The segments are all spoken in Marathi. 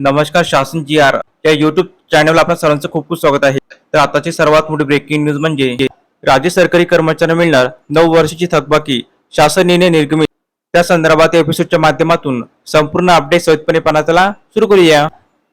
नमस्कार शासन जी आर या युट्यूब चॅनलला आपल्या सर्वांचं खूप खूप स्वागत आहे. तर आताची सर्वात मोठी ब्रेकिंग न्यूज म्हणजे राज्य सरकारी कर्मचाऱ्यांना मिळणार नऊ वर्षाची थकबाकी शासन निर्णय निर्गमित. त्या संदर्भात एपिसोडच्या माध्यमातून संपूर्ण अपडेट सहजपणे पाहण्याला सुरू करूया.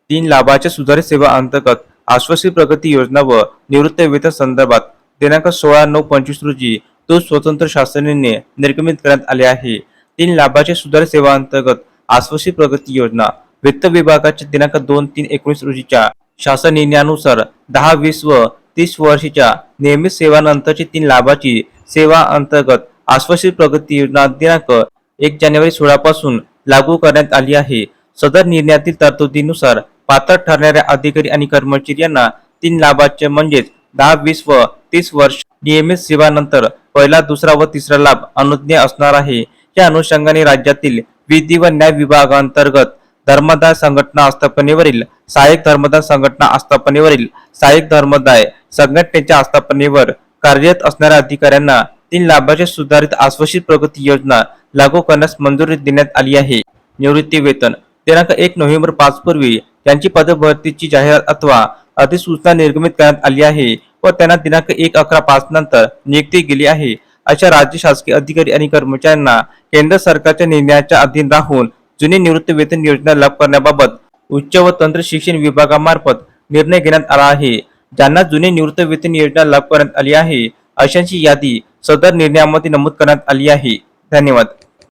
तीन लाभाच्या सुधारित सेवा अंतर्गत आश्वासित प्रगती योजना व निवृत्त वेतन संदर्भात दिनांक सोळा नऊ पंचवीस रोजी तो स्वतंत्र शासन निर्णय निर्गमित करण्यात आले आहे. तीन लाभाच्या सुधारित सेवा अंतर्गत आश्वासित प्रगती योजना वित्त विभागाच्या दिनांक दोन तीन एकोणीस रोजीच्या शासन निर्णयानुसार दहा वीस व तीस वर्षीच्या नियमित सेवानंतरची तीन लाभाची सेवा अंतर्गत आश्वासित प्रगती योजना दिनांक एक जानेवारी सोळा पासून लागू करण्यात आली आहे. सदर निर्णयातील तरतुदीनुसार पात्र ठरणाऱ्या अधिकारी आणि कर्मचारी यांना तीन लाभाचे म्हणजेच दहा वीस व तीस वर्ष नियमित सेवानंतर पहिला दुसरा व तिसरा लाभ अनुज्ञ असणार आहे. या अनुषंगाने राज्यातील विधी व न्याय विभागांतर्गत धर्मदाय संघटना आस्थापनेवरील सहाय्यक धर्मदाय संघटना आस्थापनेवरील सहाय्यक धर्मदाय संघटनेच्या आस्थापनेवर कार्यरत असणाऱ्या अधिकाऱ्यांना तीन लाभाचे सुधारित आश्वासित प्रगती योजना लागू करण्यास मंजुरी देण्यात आली आहे. निवृत्ती वेतन दिनांक एक नोव्हेंबर पाच पूर्वी त्यांची पदभरतीची जाहिरात अथवा अधिसूचना निर्गमित करण्यात आली आहे व त्यांना दिनांक एक अकरा पाच नंतर नियुक्ती गेली आहे. अशा राज्य शासकीय अधिकारी आणि कर्मचाऱ्यांना केंद्र सरकारच्या निर्णयाच्या अधीन राहून जुनी निवृत्ती वेतन योजना लाभ करण्याबाबत उच्च व तंत्र शिक्षण विभागामार्फत निर्णय घेण्यात आला आहे. ज्यांना जुनी निवृत्त वेतन योजना लाभ करण्यात आली आहे अशांची यादी सदर निर्णयामध्ये नमूद करण्यात आली आहे. धन्यवाद.